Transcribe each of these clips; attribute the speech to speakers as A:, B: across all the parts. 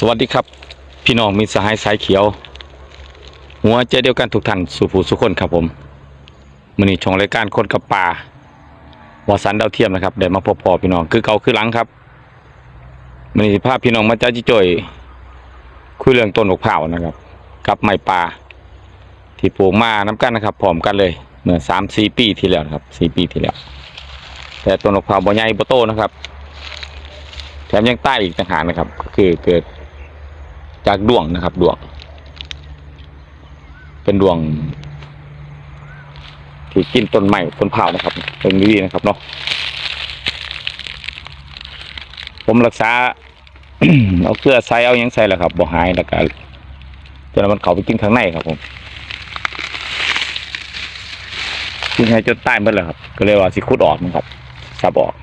A: สวัสดีครับ พี่น้องมิตรสหายสายเขียว หัวใจเดียวกันทุกท่านสู่ผู้สุขคนครับผมมือนี้ช่องรายการคนกับป่าวสันดาวเทียมนะครับได้มาพบพอพี่น้องคือเก่าคือหลังครับมือนี้สิภาพพี่น้องมาจ้าจิจ่อยคุยเรื่องต้นอกเผานะครับ กับไม้ป่าที่ปลูกมาน้กันนะครับพร้อมกันเลยเมื่อสามสี่ปีที่แล้วครับสี่ปีที่แล้ว แต่ต้นอกเผาบ่ใหญ่บ่โตนะครับแถมยังใต้อีกต่างหากนะครับก็คือเกิด จากดวงนะครับ ดวง เป็นดวง ที่กินต้นไม้ต้นเผานะครับเป็นดีนะครับเนาะผมรักษาเอาเกลือใส่เอายังใส่แหละครับบ่หายแล้วก็จนมันเขาไปกินข้างในครับผมกินให้จนใต้หมดเลยครับ ก็เลยว่าสิคุดออกนะครับสับออก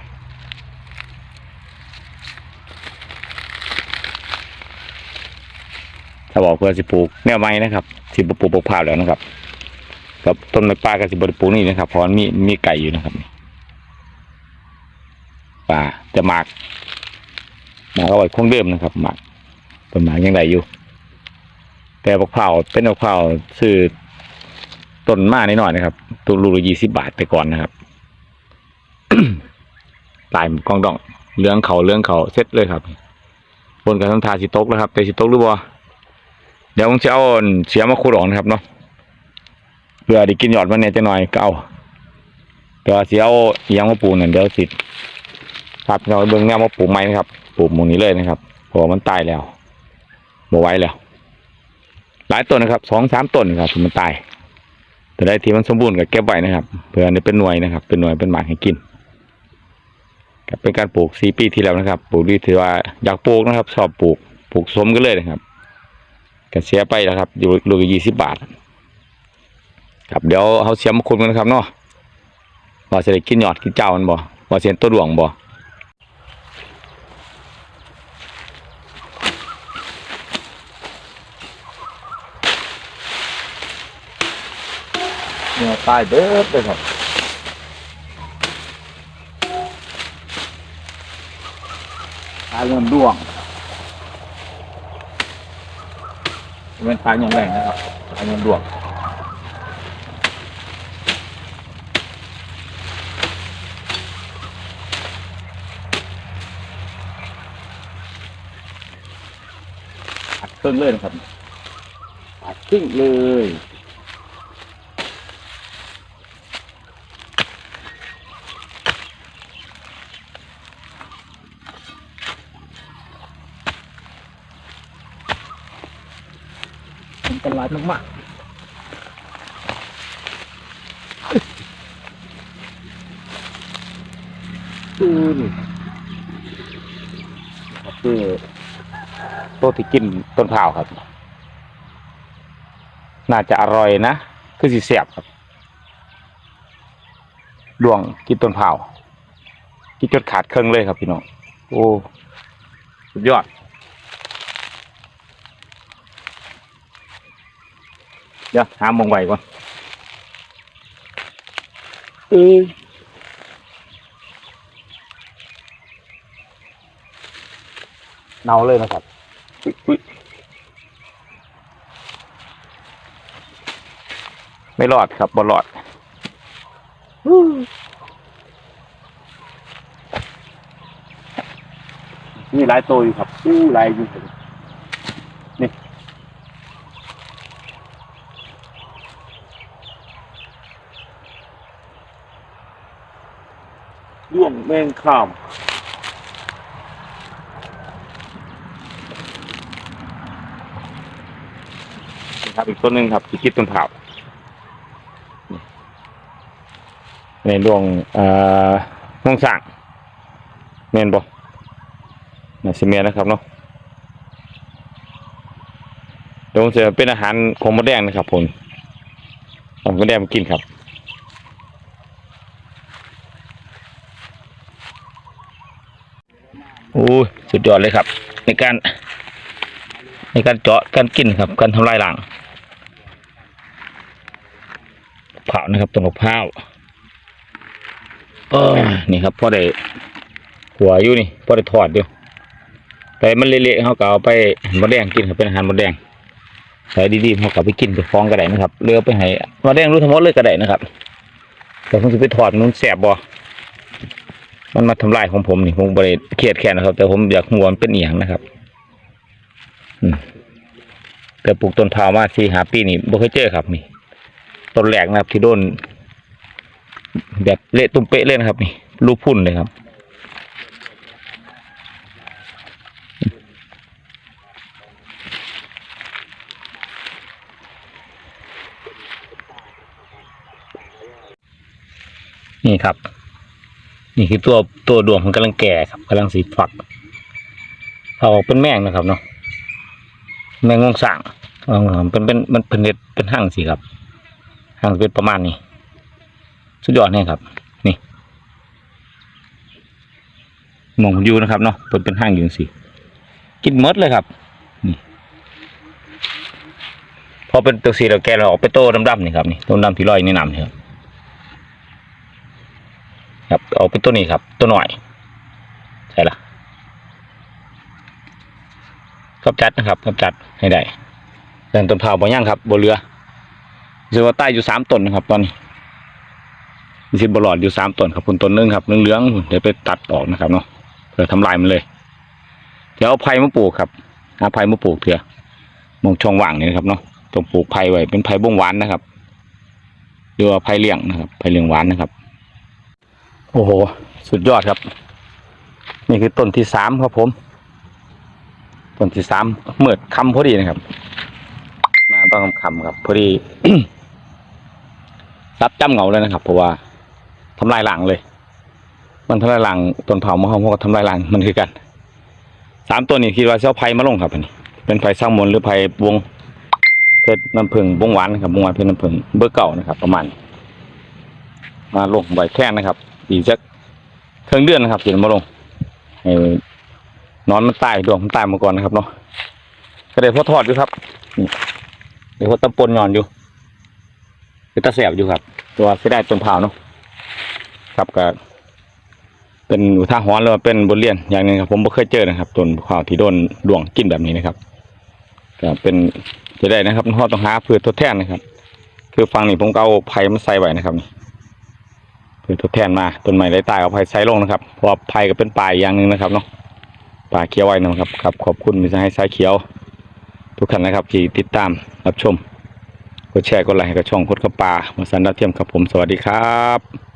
A: ถ้าบอกเพื่อสิปลูกแนวไม้นะครับสิบปลูกปลูกพร้าแล้วนะครับกับต้นไม้ป่ากับสิบปลูกนี่นะครับเพราะมันมีมีไก่อยู่นะครับป่าจะหมากหมากเอาไว้คงเดิมนะครับหมากต้นหมากยังไงอยู่ แต่ปลูกพร้าเป็นปลูกพร้าซื้อต้นมานิดหน่อยนะครับ ตัวลูกละยี่สิบบาทแต่ก่อนนะครับตายกองดองเรื่องเขาเรื่องเขาเสร็จเลยครับ บนกระทำทาสิตกแล้วครับแต่สิตกหรือบ่ เดี๋ยวผมจะเอาเสียมาขุดออกนะครับเนาะเพื่อได้กินยอดมันเนี่ยจะหน่อยก็เอาเดี๋ยวเสียเอาเอียงมาปลูกเนี่ยเดี๋ยวสิครับเราเบิ่งแนวมาปลูกไม้นะครับปลูกมูนี้เลยนะครับเพราะว่ามันตายแล้วบ่ไหวแล้ว หลายต้นนะครับสองสามต้นครับมันตาย แต่ได้ที่มันสมบูรณ์ก็เก็บไว้นะครับ เพื่อได้เป็นหน่วยนะครับ เป็นหน่วยเป็นหมากให้กินก็เป็นการปลูกสี่ปีที่แล้วนะครับ ปลูกดีถือว่าอยากปลูกนะครับ ชอบปลูกปลูกสมกันเลยนะครับ ก็เสียไปแล้วครับ อยู่ลูกยี่สิบบาท ครับเดี๋ยวเขาเสียมาคุณกันนะครับเนาะว่าจะได้กินยอดกินเจ้ามันบ่ว่าเสียนตัวดวงบ่เนี่ยตายเบิดเลยครับตายเงินดวง เป็นทาหย่างแรงนะครับทาหย่างดวงอัดเครื่องเลยนะครับอัดครึ่งเลย มันเป็นลายมากๆคือนี่ครับคือตัวที่กินต้นพร้าวครับ น่าจะอร่อยนะ คือสีเสียบครับดวงกินต้นพร้าวกินจนขาดเครื่องเลยครับพี่น้อง โอ้ สุดยอด เดี๋ยวหามองไหวก่อนเออเนาเลยนะครับอุ๊ยอุ๊ยไม่รอดครับบอรอดนี่หลายตัวอยู่ครับอู้หลายอยู่ครับนี่ ร่ วงแมงข้ามครับอีกต้นหนึ่งครับที่คิดต้นเผาในร่วงเอ่อร่วงสั่งเมนบน่าสิเมนนะครับเนาะเดี๋ยวผมจะเป็นอาหารของมดแดงนะครับผมของมดแดงมากินครับ โอ้ยสุดยอดเลยครับ ในการในการเจาะการกินครับ การทำลายหลังเผานะครับตรงกับข้าวเออนี่ครับพ่อได้หัวอยู่นี่พ่อได้ถอดอยู่แต่มันเละๆเขาก็เอาไปมดแดงกินครับเป็นอาหารมดแดงใส่ดีๆเขาก็ไปกินไปฟ้องก็ได้นะครับเรือไปให้มดแดงรู้ทั้งหมดเลยก็ได้นะครับแต่ผมจะไปถอดมันแสบบ่ มันมาทำลายของผมนี่ผมบริเครียดแค้นนะครับ แต่ผมอยากหัวมันเป็นเอียงนะครับแต่ปลูกต้นพาวมาสี่หาปีนี่บ่เคยเจอครับ นี่ต้นแรกนะครับ ที่โดนแบบเละตุ้มเป๊ะเลยนะครับ นี่รูปพุ่นเลยครับนี่ครับ นี่คือตัวตัวดวงมันกำลังแก่ครับกำลังสีฝักเอาออกเป็นแมงนะครับเนาะแมงงงสั่งเอาเป็นเป็นมันเป็นเน็ดเป็นห้างสีครับห้างเป็นประมาณนี้สุดยอดเนี่ยครับ นี่มองอยู่นะครับเนาะเป็นเป็นห้างอยู่สิกินมดเลยครับนี่พอเป็นตัวสีเราแกเราออกไปโตดำๆนี่ครับนี่ต้นดำที่ลอยในน้ำนี่ครับ ครับ เอาเป็นตัวนี้ครับ ตัวหน่อยใช่ละครับจัดนะครับครับจัดให้ได้เดินต้นเผาบ่ย่างครับบนเรือเรือว่าใต้อยู่สามต้นนะครับ ตอนนี้มีสิบบลอดอยู่สามต้นครับคุณต้นหนึงครับเหลืองๆเดี๋ยวไปตัดออกนะครับเนาะเพื่อทำลายมันเลย เดี๋ยวเอาไผ่มาปลูกครับหาไผ่มาปลูกเถอะมองช่องว่างนี่นะครับเนาะต้องปลูกไผ่ไว้เป็นไผ่บงหวานนะครับหรือว่าไผ่เลี้ยงนะครับไผ่เลี้ยงหวานนะครับ โอ้โห สุดยอดครับ นี่คือต้นที่สามครับผม ต้นที่สามเมื่อคำพอดีนะครับมาต้องคำคำครับ พอดีรับจำเหงาเลยนะครับ เพราะว่าทำลายหลังเลย มันทำลายหลังต้นเผามาเขาก็ทำลายหลังมันคือกันสามตัวนี้คิดว่าจะเอาไผ่มาลงครับอันนี้เป็นไผ่สร้างมนต์หรือไผ่วงเพชรน้ำผึ้งวงหวานนะครับวงหวานเพชรน้ำผึ้งเบอร์เก่านะครับ ประมาณมาลงใบแค่นะครับ อีกสักเครื่องเดือนนะครับเดี๋ยวมาลงให้นอนมันตายดวงมันตายมาก่อนนะครับเนาะก็ได้พอทอดอยู่ครับเดี๋ยวพอตะปนหย่อนอยู่คือตะแสบอยู่ครับ ตัวเสียได้ต้นเผาเนาะครับก็เป็นอุทาหรณ์หรือว่าเป็นบทเรียนอย่างหนึงครับ ผมไม่เคยเจอนะครับต้นเผาวที่โดนดวงกินแบบนี้นะครับก็เป็นจะได้นะครับเราต้องหาพืชทดแทนนะครับ คือฟังนี่ผมเอาไผ่มาใส่ไว้นะครับนี่ คือทดแทนมาต้นไม้ไร้ตายเอาไผ่ไซลงนะครับเพราะไผ่ก็เป็นป่าอย่างหนึ่งนะครับเนาะป่าเขียวไว้นะครับครับขอบคุณมิสให้สายเขียว ทุกท่านนะครับที่ติดตามรับชมกดแชร์กดไลค์ให้กับช่องคดกระป่ามาสันดาเทียมครับผมสวัสดีครับ